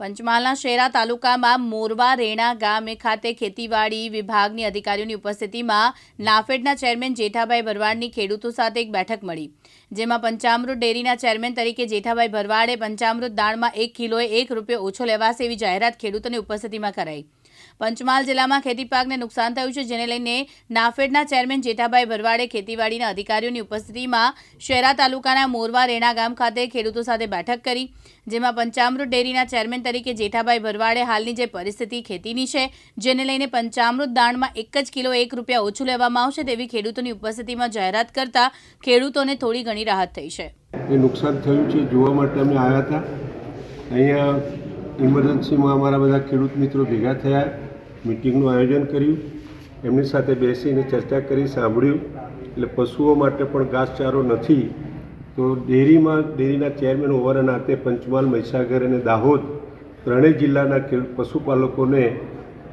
પંચમહાલના શેરા તાલુકામાં મોરવા રેણા ગામે ખાતે ખેતીવાડી વિભાગની અધિકારીઓની ઉપસ્થિતિમાં નાફેડના ચેરમેન જેઠાભાઈ ભરવાડની ખેડૂતો સાથે એક બેઠક મળી, જેમાં પંચામૃત ડેરીના ચેરમેન તરીકે જેઠાભાઈ ભરવાડે પંચામૃત દાણમાં એક કિલોએ એક રૂપિયો ઓછો લેવાશે એવી જાહેરાત ખેડૂતોની ઉપસ્થિતિમાં કરાઈ. પંચમહાલ જિલ્લામાં ખેતી પાકને નુકસાન થયું છે, જેને લઈને નાફેડના ચેરમેન જેઠાભાઈ ભરવાડે ખેતીવાડીના અધિકારીઓની ઉપસ્થિતિમાં શહેરા તાલુકાના મોરવા રેણા ગામ ખાતે ખેડૂતો સાથે બેઠક કરી. જેમાં પંચામૃત ડેરીના ચેરમેન તરીકે જેઠાભાઈ ભરવાડે હાલની જે પરિસ્થિતિ ખેતીની છે, જેને લઈને પંચામૃત દાણમાં એક જ કિલો એક રૂપિયા ઓછું લેવામાં આવશે તેવી ખેડૂતોની ઉપસ્થિતિમાં જાહેરાત કરતા ખેડૂતોને થોડી ઘણી રાહત થઈ છે. નુકસાન થયું છે, જોવા માટે અમે આવ્યા હતા. અહીંયા ઇમરજન્સીમાં અમારા બધા ખેડૂત મિત્રો ભેગા થયા, મિટિંગનું આયોજન કર્યું. એમની સાથે બેસીને ચર્ચા કરી, સાંભળ્યું. એટલે પશુઓ માટે પણ ઘાસચારો નથી. તો ડેરીમાં, ડેરીના ચેરમેન હોવાના નાતે પંચમહાલ, મહીસાગર અને દાહોદ ત્રણેય જિલ્લાના પશુપાલકોને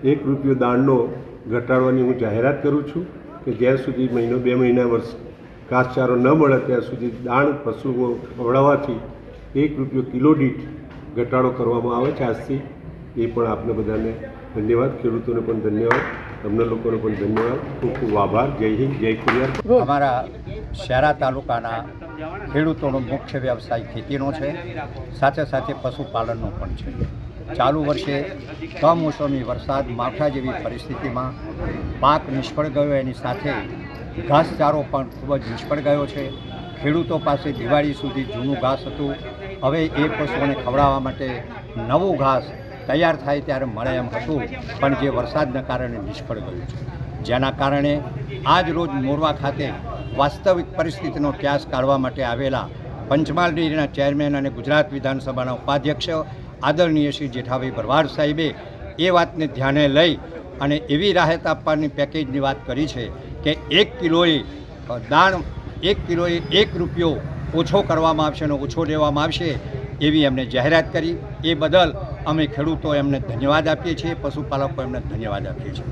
એક રૂપિયો દાણનો ઘટાડવાની હું જાહેરાત કરું છું કે જ્યાં સુધી મહિનો, બે મહિના વર્ષ ઘાસચારો ન મળે, ત્યાં સુધી દાણ પશુઓ ખવડાવવાથી એક રૂપિયો કિલો દીઠ ઘટાડો કરવામાં આવે છે આજથી. એ પણ આપને બધાને ધન્યવાદ. ખેડૂતોને પણ ધન્યવાદ. તમને લોકોને પણ ધન્યવાદ. ખૂબ ખૂબ આભાર. જય હિન્દ, જય ખુરિયાર અમારા શહેરા તાલુકાના ખેડૂતોનો મુખ્ય વ્યવસાય ખેતીનો છે. સાથે સાથે પશુપાલનનો પણ છે. ચાલુ વર્ષે કમોસમી વરસાદ, માવઠા જેવી પરિસ્થિતિમાં પાક નિષ્ફળ ગયો. એની સાથે ઘાસચારો પણ ખૂબ જ નિષ્ફળ ગયો છે. ખેડૂતો પાસે દિવાળી સુધી જૂનું ઘાસ હતું. હવે એ પશુઓને ખવડાવવા માટે નવું ઘાસ તૈયાર થાય ત્યારે મળે એમ હતું. પણ જે વરસાદના કારણે નિષ્ફળ ગયું છે. જેના કારણે આજ રોજ મોરવા ખાતે વાસ્તવિક પરિસ્થિતિનો ક્યાસ કાઢવા માટે આવેલા પંચમહાલ ડેરીના ચેરમેન અને ગુજરાત વિધાનસભાના ઉપાધ્યક્ષ આદરણીય શ્રી જેઠાભાઈ ભરવાડ સાહેબે એ વાતને ધ્યાને લઈ અને એવી રાહત આપવાની પેકેજની વાત કરી છે કે એક કિલોએ દાણ એક કિલોએ એક રૂપિયો ઓછો કરવામાં આવશે અને ઓછો લેવામાં આવશે એવી એમને જાહેરાત કરી. એ બદલ અમે ખેડૂતો એમને ધન્યવાદ આપીએ છીએ, પશુપાલકો એમને ધન્યવાદ આપીએ છીએ.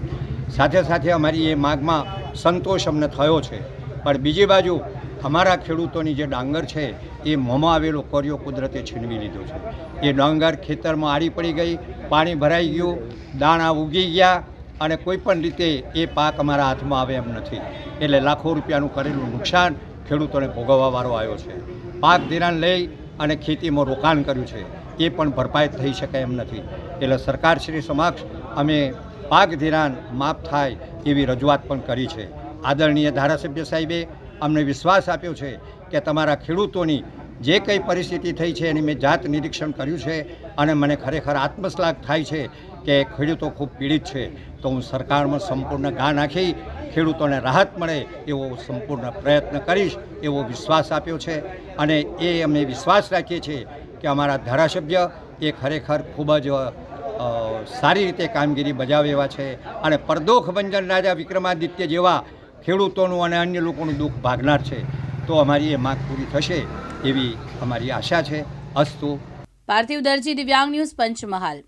સાથે સાથે અમારી એ માગમાં સંતોષ અમને થયો છે. પણ બીજી બાજુ અમારા ખેડૂતોની જે ડાંગર છે, એ મોંમાં આવેલો કોરિયો કુદરતે છીનવી લીધો છે. એ ડાંગર ખેતરમાં આડી પડી ગઈ, પાણી ભરાઈ ગયું, દાણા ઉગી ગયા અને કોઈ પણ રીતે એ પાક અમારા હાથમાં આવે એમ નથી. એટલે લાખો રૂપિયાનું કરેલું નુકસાન ખેડૂતોને ભોગવવાવાળો આવ્યો છે. પાક ધિરાણ લઈ અને ખેતીમાં રોકાણ કર્યું છે. એ પણ ભરપાઈ થઈ શકે એમ નથી. એટલે સરકારશ્રી સમક્ષ અમે પાક ધિરાણ માફ થાય એવી રજૂઆત પણ કરી છે. આદરણીય ધારાસભ્ય સાહેબે અમને વિશ્વાસ આપ્યો છે કે તમારા ખેડૂતોની જે કંઈ પરિસ્થિતિ થઈ છે એની મેં જાત નિરીક્ષણ કર્યું છે અને મને ખરેખર આત્મશ્લાઘ થાય છે કે ખેડૂતો ખૂબ પીડિત છે, તો હું સરકારમાં સંપૂર્ણ ગા નાખી ખેડૂતોને રાહત મળે એવો સંપૂર્ણ પ્રયત્ન કરીશ, એવો વિશ્વાસ આપ્યો છે. અને એ અમે વિશ્વાસ રાખીએ છીએ કે અમારા ધારાસભ્ય એ ખરેખર ખૂબ જ સારી રીતે કામગીરી બજાવે એવા છે. અને પરદોખ ભંજન રાજા વિક્રમાદિત્ય જેવા ખેડૂતોનું અને અન્ય લોકોનું દુઃખ ભાગનાર છે. તો અમારી એ માગ પૂરી થશે એવી અમારી આશા છે. અસ્તુ. પાર્થિવ દરજી, દિવ્યાંગ ન્યૂઝ પંચમહાલ.